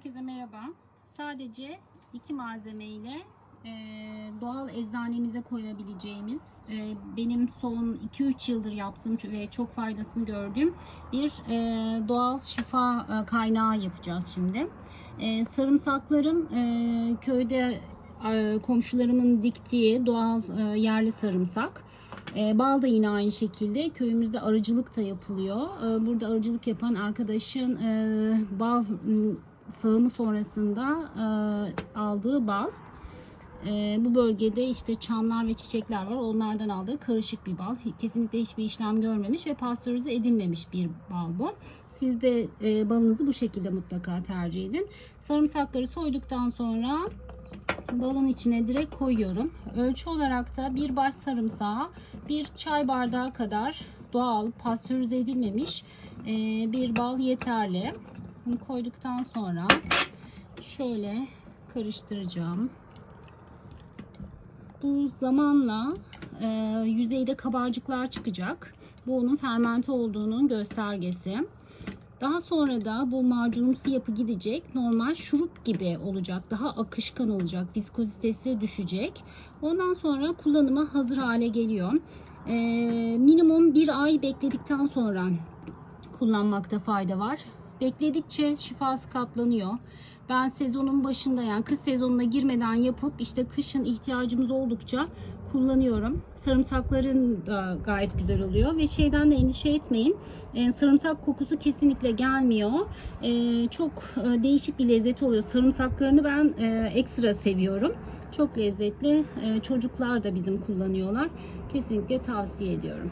Herkese merhaba. Sadece iki malzeme ile e, doğal eczanemize koyabileceğimiz, e, benim son 2-3 yıldır yaptığım ve çok faydasını gördüğüm bir e, doğal şifa e, kaynağı yapacağız şimdi. E, sarımsaklarım e, köyde e, komşularımın diktiği doğal e, yerli sarımsak. E, bal da yine aynı şekilde köyümüzde arıcılık da yapılıyor. E, burada arıcılık yapan arkadaşın e, bal sağımı sonrasında e, aldığı bal. E, bu bölgede işte çamlar ve çiçekler var. Onlardan aldığı karışık bir bal. Kesinlikle hiçbir işlem görmemiş ve pastörize edilmemiş bir bal bu. Siz de e, balınızı bu şekilde mutlaka tercih edin. Sarımsakları soyduktan sonra balın içine direkt koyuyorum. Ölçü olarak da bir baş sarımsağı bir çay bardağı kadar doğal pastörize edilmemiş bir bal yeterli. Bunu koyduktan sonra şöyle karıştıracağım. Bu zamanla e, yüzeyde kabarcıklar çıkacak. Bu onun fermente olduğunun göstergesi. Daha sonra da bu macunumsu yapı gidecek. Normal şurup gibi olacak. Daha akışkan olacak. Viskozitesi düşecek. Ondan sonra kullanıma hazır hale geliyor. Ee, minimum bir ay bekledikten sonra kullanmakta fayda var. Bekledikçe şifası katlanıyor. Ben sezonun başında yani kış sezonuna girmeden yapıp işte kışın ihtiyacımız oldukça kullanıyorum. Sarımsakların da gayet güzel oluyor ve şeyden de endişe etmeyin. Ee, sarımsak kokusu kesinlikle gelmiyor. Ee, çok e, değişik bir lezzet oluyor. Sarımsaklarını ben e, ekstra seviyorum. Çok lezzetli. Ee, çocuklar da bizim kullanıyorlar. Kesinlikle tavsiye ediyorum.